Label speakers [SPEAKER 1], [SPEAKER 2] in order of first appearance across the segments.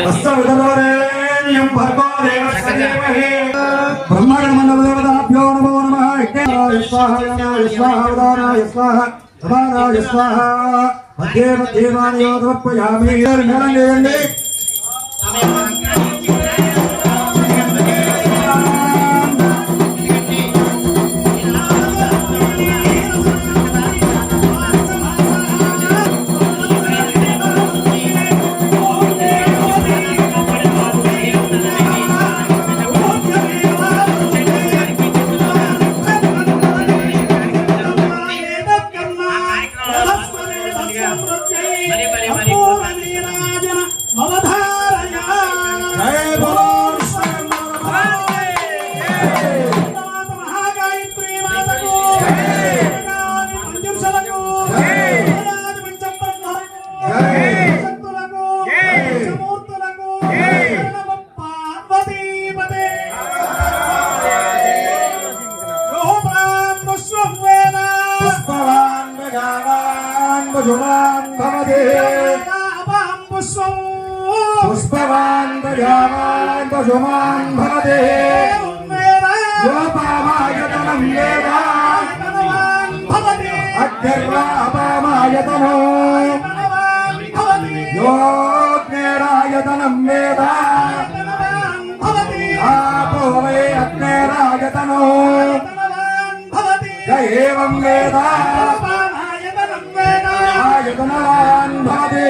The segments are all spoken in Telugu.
[SPEAKER 1] హస్తవిదరేణ్యం భర్గో దేవస్య ధీమహి బ్రహ్మణమన్నదేవతాభ్యో నమో నమః యజ్ఞాయ స్వాహ యజ్ఞాయ స్వాహ ఉదానాయ Mali, mali, mali. గజావాన్ భజుమాన్ భవతి పుష్పవాన్ గజావాన్ భజుమాన్ భవతి యోపామాయతనం వేదా అగ్నిర్వాపామాయతనో యోగ్నేరాయతనం వేద ఆపో వై అగ్నేరాయతనో య ఏవం వేద निर्गुणवान् भवति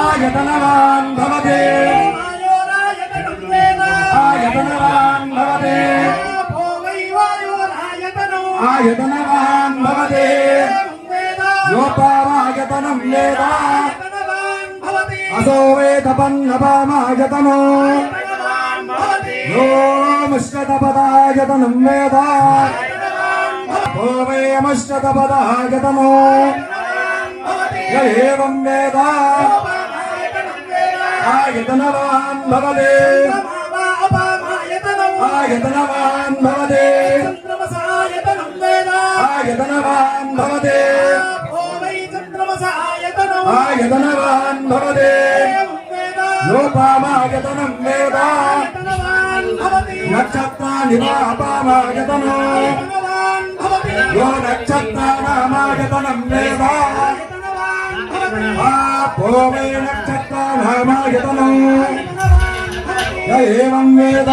[SPEAKER 1] आयतनवान् भवति आयतनवान् भवति आयतनवान् भवति योपामायतनं वेदा असो वेदपन्नपामायतनो यो मिश्रतपदायतनं वेदा को वयमष्टपदायतनो य एवं वेद आयतनवान् भवते आयतनवान् भवते आयतनवान् भवते आयतनवान् भवते योपामायतनं वेद नक्षत्राणि वा अपामायतनो ఏం వేద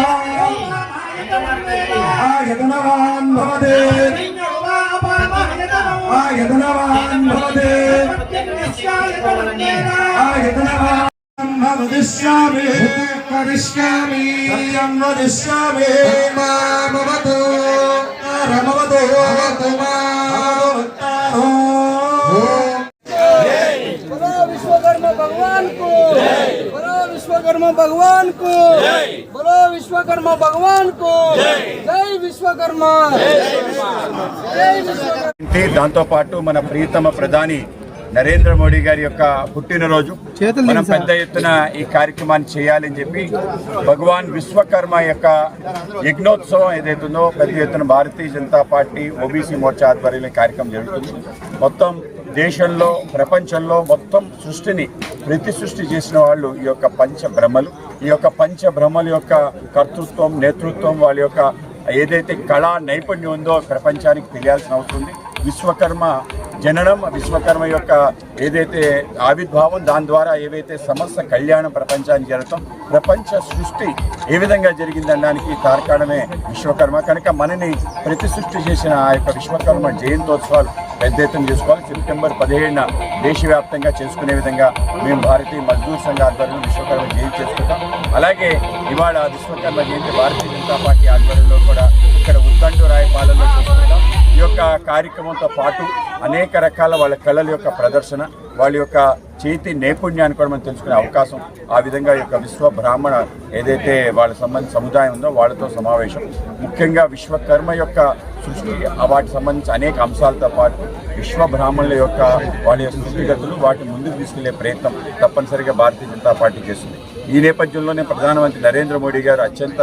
[SPEAKER 1] ఆ యదనవాన్ భవతే ఆ యదనవాన్ భవతే ఆ యదనవాన్ వదిష్యామి కరిష్యామి సత్యం వదిష్యామి మామవతు విశ్వకర్మ భగవాన్
[SPEAKER 2] కో विश्वकर्मा भगवान को बोलो विश्वकर्मा भगवान को जय विश्वकर्मा जय विश्वकर्मा
[SPEAKER 3] అంటే దాంతో పాటు మన ప్రియతమ ప్రధాని నరేంద్ర మోడీ గారి యొక్క పుట్టినరోజు మనం పెద్ద ఎత్తున ఈ కార్యక్రమాన్ని చేయాలని చెప్పి భగవాన్ విశ్వకర్మ యొక్క యజ్ఞోత్సవం ఏదైతుందో పెద్ద ఎత్తున భారతీయ జనతా పార్టీ ఓబీసీ మోర్చా ఆధ్వర్యంలో ఈ కార్యక్రమం జరుగుతుంది మొత్తం దేశంలో ప్రపంచంలో మొత్తం సృష్టిని ప్రతి సృష్టి చేసిన వాళ్ళు ఈ యొక్క పంచ ఈ యొక్క పంచ యొక్క కర్తృత్వం నేతృత్వం వాళ్ళ యొక్క ఏదైతే కళా నైపుణ్యం ఉందో ప్రపంచానికి తెలియాల్సిన అవసరం ఉంది. విశ్వకర్మ జననం విశ్వకర్మ యొక్క ఏదైతే ఆవిర్భావం దాని ద్వారా ఏవైతే సమస్త కళ్యాణం ప్రపంచానికి జరగటం ప్రపంచ సృష్టి ఏ విధంగా జరిగిందనడానికి తార్కాణమే విశ్వకర్మ. కనుక మనని ప్రతి సృష్టి చేసిన ఆ యొక్క విశ్వకర్మ జయంతోత్సవాలు పెద్ద ఎత్తున చేసుకోవాలి. సెప్టెంబర్ పదిహేడున దేశవ్యాప్తంగా చేసుకునే విధంగా మేము భారతీయ మజ్దూర్ సంఘ ఆధ్వర్యంలో విశ్వకర్మ జయంతి చేసుకుంటాం. అలాగే ఇవాళ విశ్వకర్మ జయంతి భారతీయ జనతా పార్టీ ఆధ్వర్యంలో కూడా ఇక్కడ ఉద్దండు రాయపాలెంలో చేసుకుంటాం. యొక్క కార్యక్రమంతో పాటు అనేక రకాల వాళ్ళ కళల యొక్క ప్రదర్శన వాళ్ళ యొక్క చేతి నైపుణ్యాన్ని కూడా మనం తెలుసుకునే అవకాశం ఆ విధంగా యొక్క విశ్వ బ్రాహ్మణ ఏదైతే వాళ్ళ సంబంధించిన సముదాయం ఉందో వాళ్ళతో సమావేశం. ముఖ్యంగా విశ్వకర్మ యొక్క సృష్టి ఆ వాటికి సంబంధించి అనేక అంశాలతో పాటు విశ్వ బ్రాహ్మణుల యొక్క వాళ్ళ యొక్క సృష్టిగతులు వాటిని ముందుకు తీసుకెళ్ళే ప్రయత్నం తప్పనిసరిగా భారతీయ జనతా పార్టీ చేస్తుంది. ఈ నేపథ్యంలోనే ప్రధానమంత్రి నరేంద్ర మోడీ గారు అత్యంత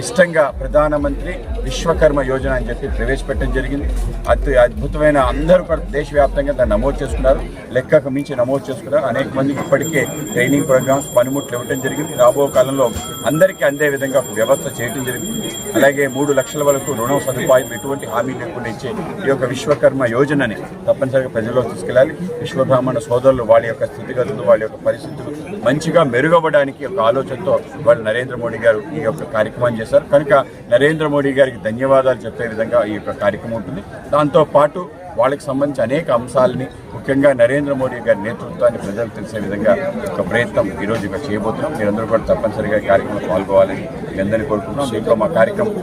[SPEAKER 3] ఇష్టంగా ప్రధానమంత్రి విశ్వకర్మ యోజన అని చెప్పి ప్రవేశపెట్టడం జరిగింది. అతి అద్భుతమైన అందరూ కూడా దేశవ్యాప్తంగా దాన్ని నమోదు చేసుకున్నారు. లెక్కకు మించి నమోదు చేసుకున్నారు. అనేక మందికి ఇప్పటికే ట్రైనింగ్ ప్రోగ్రామ్స్ పనిముట్లు ఇవ్వడం జరిగింది. రాబో కాలంలో అందరికీ అందే విధంగా వ్యవస్థ చేయడం జరిగింది. అలాగే మూడు లక్షల వరకు రుణం సదుపాయం ఎటువంటి హామీ లేకుండా ఇచ్చే ఈ యొక్క విశ్వకర్మ యోజనని తప్పనిసరిగా ప్రజల్లో తీసుకెళ్ళాలి. విశ్వబ్రాహ్మణ సోదరులు వాళ్ళ యొక్క స్థితిగతులు వాళ్ళ యొక్క పరిస్థితులు మంచిగా మెరుగవ్వడానికి ఒక ఆలోచనతో వాళ్ళు నరేంద్ర మోడీ గారు ఈ యొక్క కార్యక్రమం చేశారు. కనుక నరేంద్ర మోడీ గారికి ధన్యవాదాలు చెప్పే విధంగా ఈ యొక్క కార్యక్రమం ఉంటుంది. దాంతో పాటు వాళ్ళకి సంబంధించి అనేక అంశాలని ముఖ్యంగా నరేంద్ర మోడీ గారి నేతృత్వాన్ని ప్రజలకు తెలిసే విధంగా ఒక ప్రయత్నం ఈరోజు ఇక్కడ చేయబోతున్నాం. మీరందరూ కూడా తప్పనిసరిగా ఈ కార్యక్రమంలో పాల్గొవాలని మీ అందరినీ కోరుకుంటున్నాం. దీంట్లో మా కార్యక్రమం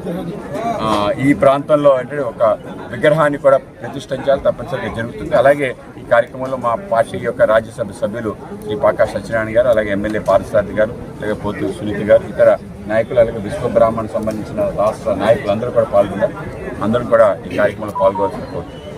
[SPEAKER 3] ఈ ప్రాంతంలో అంటే ఒక విగ్రహాన్ని కూడా ప్రతిష్ఠించాలి తప్పనిసరిగా జరుగుతుంది. అలాగే ఈ కార్యక్రమంలో మా పార్టీ యొక్క రాజ్యసభ సభ్యులు శ్రీ పాకా సత్యనారాయణ గారు అలాగే ఎమ్మెల్యే పారసారథి గారు అలాగే పోతు సునీతి గారు ఇతర నాయకులు అలాగే విశ్వబ్రాహ్మణ సంబంధించిన రాష్ట్ర నాయకులు అందరూ కూడా పాల్గొన్నారు అందరూ కూడా ఈ కార్యక్రమంలో పాల్గొవాల్సిన కోరుతున్నారు